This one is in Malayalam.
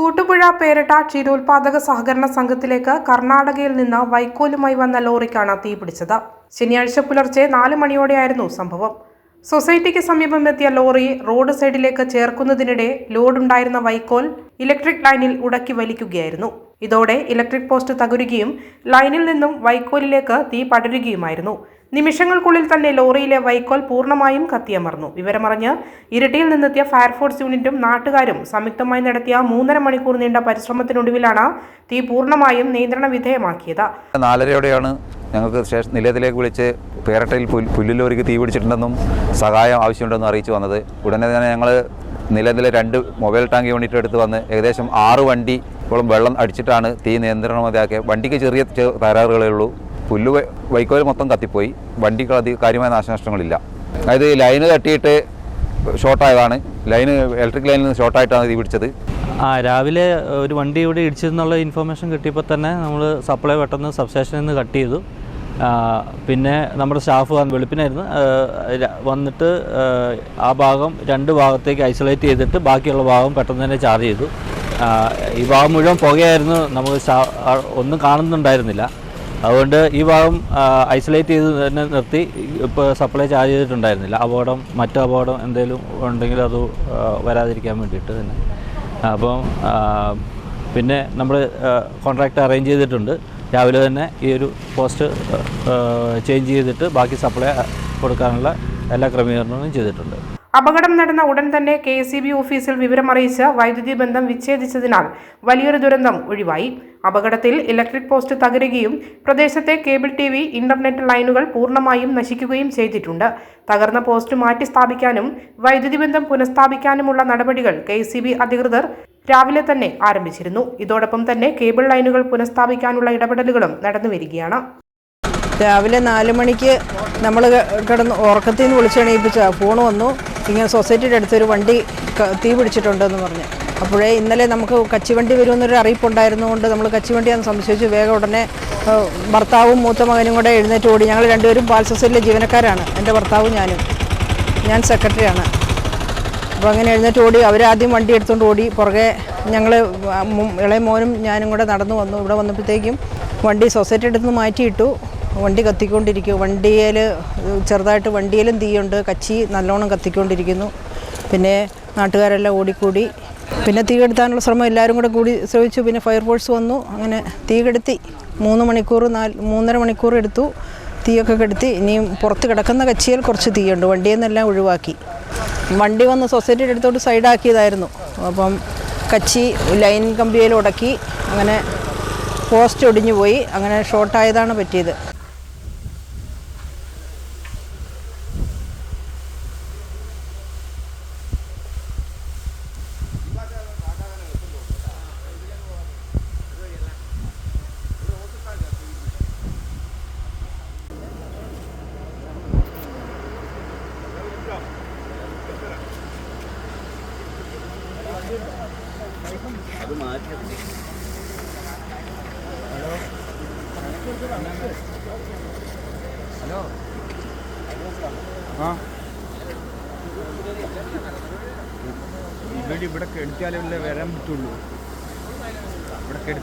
ആലപ്പുഴ പേരട്ട ക്ഷീരോത്പാദക സഹകരണ സംഘത്തിലേക്ക് കർണാടകയിൽ നിന്ന് വൈക്കോലുമായി വന്ന ലോറിക്കാണ് തീപിടിച്ചത് ശനിയാഴ്ച പുലർച്ചെ നാല് മണിയോടെയായിരുന്നു സംഭവം. സൊസൈറ്റിക്ക് സമീപം എത്തിയ ലോറി റോഡ് സൈഡിലേക്ക് ചേർക്കുന്നതിനിടെ ലോഡുണ്ടായിരുന്ന വൈക്കോൽ ഇലക്ട്രിക് ലൈനിൽ ഉടക്കി വലിക്കുകയായിരുന്നു. ഇതോടെ ഇലക്ട്രിക് പോസ്റ്റ് തകരുകയും ലൈനിൽ നിന്നും വൈക്കോലിലേക്ക് തീ പടരുകയുമായിരുന്നു. നിമിഷങ്ങൾക്കുള്ളിൽ തന്നെ ലോറിയിലെ വൈക്കോൽ പൂർണമായും കത്തിയമർന്നു. വിവരമറിഞ്ഞ് ഇരട്ടിയിൽ നിന്നെത്തിയ ഫയർഫോഴ്സ് യൂണിറ്റും നാട്ടുകാരും സംയുക്തമായി നടത്തിയ മൂന്നര മണിക്കൂർ നീണ്ട പരിശ്രമത്തിനൊടുവിലാണ് തീ പൂർണമായും നിയന്ത്രണ വിധേയമാക്കിയത്. നാലരയോടെയാണ് ഞങ്ങൾക്ക് സ്റ്റേഷൻ നിലയത്തിലേക്ക് വിളിച്ച് പേരട്ടയിൽ പുല്ലിലോറിക്ക് തീ പിടിച്ചിട്ടുണ്ടെന്നും സഹായം ആവശ്യമുണ്ടെന്നും അറിയിച്ചു വന്നത്. ഉടനെ തന്നെ ഞങ്ങൾ നിലനിലെ രണ്ട് മൊബൈൽ ടാങ്ക് യൂണിറ്റ് എടുത്ത് വന്ന് ഏകദേശം ആറ് വണ്ടി വെള്ളം അടിച്ചിട്ടാണ് തീ നിയന്ത്രണം നിയന്ത്രണമതിയാക്കിയത്. വണ്ടിക്ക് ചെറിയ തകരാറുകളേ ഉള്ളൂ. പുല്ല് വൈക്കോൽ മൊത്തം കത്തിപ്പോയി. വണ്ടിക്ക് അധികം കാര്യമായ നാശനഷ്ടങ്ങളില്ല. അതായത് ലൈന് തട്ടിയിട്ട് ഷോർട്ടായതാണ്. ലൈന് ഇലക്ട്രിക് ലൈനിൽ നിന്ന് ഷോർട്ടായിട്ടാണ് ഇത് പിടിച്ചത്. ആ രാവിലെ ഒരു വണ്ടി ഇവിടെ ഇടിച്ചെന്നുള്ള ഇൻഫർമേഷൻ കിട്ടിയപ്പോൾ തന്നെ നമ്മൾ സപ്ലൈ പെട്ടെന്ന് സബ്സ്റ്റേഷനിൽ നിന്ന് കട്ട് ചെയ്തു. പിന്നെ നമ്മുടെ സ്റ്റാഫ് വെളുപ്പിനായിരുന്നു. വന്നിട്ട് ആ ഭാഗം രണ്ട് ഭാഗത്തേക്ക് ഐസൊലേറ്റ് ചെയ്തിട്ട് ബാക്കിയുള്ള ഭാഗം പെട്ടെന്ന് തന്നെ ചാർജ് ചെയ്തു. ഈ ഭാഗം മുഴുവൻ പുകയായിരുന്നു. നമുക്ക് ഒന്നും കാണുന്നുണ്ടായിരുന്നില്ല. അതുകൊണ്ട് ഈ ഭാഗം ഐസൊലേറ്റ് ചെയ്ത് തന്നെ നിർത്തി. ഇപ്പോൾ സപ്ലൈ ചാർജ് ചെയ്തിട്ടുണ്ടായിരുന്നില്ല. അപകടം മറ്റു അപകടം എന്തെങ്കിലും ഉണ്ടെങ്കിൽ അത് വരാതിരിക്കാൻ വേണ്ടിയിട്ട് തന്നെ. അപ്പം പിന്നെ നമ്മൾ കോൺട്രാക്റ്റ് അറേഞ്ച് ചെയ്തിട്ടുണ്ട്. രാവിലെ തന്നെ ഈ ഒരു പോസ്റ്റ് ചേഞ്ച് ചെയ്തിട്ട് ബാക്കി സപ്ലൈ കൊടുക്കാനുള്ള എല്ലാ ക്രമീകരണങ്ങളും ചെയ്തിട്ടുണ്ട്. അപകടം നടന്ന ഉടൻ തന്നെ കെ എസ് ബി ഓഫീസിൽ വിവരമറിയിച്ച് വൈദ്യുതി ബന്ധം വിച്ഛേദിച്ചതിനാൽ വലിയൊരു ദുരന്തം ഒഴിവായി. അപകടത്തിൽ ഇലക്ട്രിക് പോസ്റ്റ് തകരുകയും പ്രദേശത്തെ കേബിൾ ടി വി ഇന്റർനെറ്റ് ലൈനുകൾ പൂർണമായും നശിക്കുകയും ചെയ്തിട്ടുണ്ട്. തകർന്ന പോസ്റ്റ് മാറ്റി സ്ഥാപിക്കാനും വൈദ്യുതി ബന്ധം പുനഃസ്ഥാപിക്കാനുമുള്ള നടപടികൾ കെ അധികൃതർ രാവിലെ തന്നെ ആരംഭിച്ചിരുന്നു. ഇതോടൊപ്പം തന്നെ കേബിൾ ലൈനുകൾ പുനഃസ്ഥാപിക്കാനുള്ള ഇടപെടലുകളും നടന്നുവരികയാണ് രാവിലെ നാല് മണിക്ക് നമ്മൾ കിടന്ന് ഉറക്കത്തിൽ നിന്ന് വിളിച്ചെണീപ്പിച്ച ഫോൺ വന്നു. ഇങ്ങനെ സൊസൈറ്റിയുടെ അടുത്തൊരു വണ്ടി തീ പിടിച്ചിട്ടുണ്ടെന്ന് പറഞ്ഞ്. അപ്പോഴേ ഇന്നലെ നമുക്ക് കച്ചിവണ്ടി വരുമെന്നൊരു അറിയിപ്പുണ്ടായിരുന്നുകൊണ്ട് നമ്മൾ കച്ചിവണ്ടിയാണെന്ന് സംശയിച്ചു. വേഗം ഉടനെ ഭർത്താവും മൂത്ത മകനും കൂടെ എഴുന്നേറ്റ് ഓടി. ഞങ്ങൾ രണ്ടുപേരും പാൽ സൊസൈറ്റിയിലെ ജീവനക്കാരാണ്. എന്റെ ഭർത്താവും ഞാനും. ഞാൻ സെക്രട്ടറിയാണ്. അപ്പോൾ അങ്ങനെ എഴുന്നേറ്റ് ഓടി. അവരാദ്യം വണ്ടി എടുത്തുകൊണ്ട് ഓടി. പുറകെ ഞങ്ങൾ ഇളയ മോനും ഞാനും കൂടെ നടന്നു വന്നു. ഇവിടെ വന്നപ്പോഴത്തേക്കും വണ്ടി സൊസൈറ്റി അടുത്ത് നിന്ന് മാറ്റിയിട്ടു. വണ്ടി കത്തിക്കൊണ്ടിരിക്കും. വണ്ടിയിൽ ചെറുതായിട്ട് വണ്ടിയിലും തീയുണ്ട്. കച്ചി നല്ലോണം കത്തിക്കൊണ്ടിരിക്കുന്നു. പിന്നെ നാട്ടുകാരെല്ലാം ഓടിക്കൂടി. പിന്നെ തീ കെടുത്താനുള്ള ശ്രമം എല്ലാവരും കൂടെ കൂടി ശ്രമിച്ചു. പിന്നെ ഫയർഫോഴ്സ് വന്നു. അങ്ങനെ തീ കെടുത്തി. മൂന്ന് മണിക്കൂർ നാല് മൂന്നര മണിക്കൂർ എടുത്തു. തീയൊക്കെ കെടുത്തി. ഇനിയും പുറത്ത് കിടക്കുന്ന കച്ചിയിൽ കുറച്ച് തീയുണ്ട്. വണ്ടിയിൽ നിന്നെല്ലാം ഒഴിവാക്കി. വണ്ടി വന്ന് സൊസൈറ്റിയുടെ അടുത്തോട്ട് സൈഡാക്കിയതായിരുന്നു. അപ്പം കച്ചി ലൈൻ കമ്പിയിൽ ഉടക്കി. അങ്ങനെ പോസ്റ്റ് ഒടിഞ്ഞു പോയി. അങ്ങനെ ഷോർട്ടായതാണ് പറ്റിയത്. ഇവിടെ ഇവിടെ കെടുത്തിയാലേ വരാൻ പറ്റുള്ളൂ. ഇവിടെ കെടു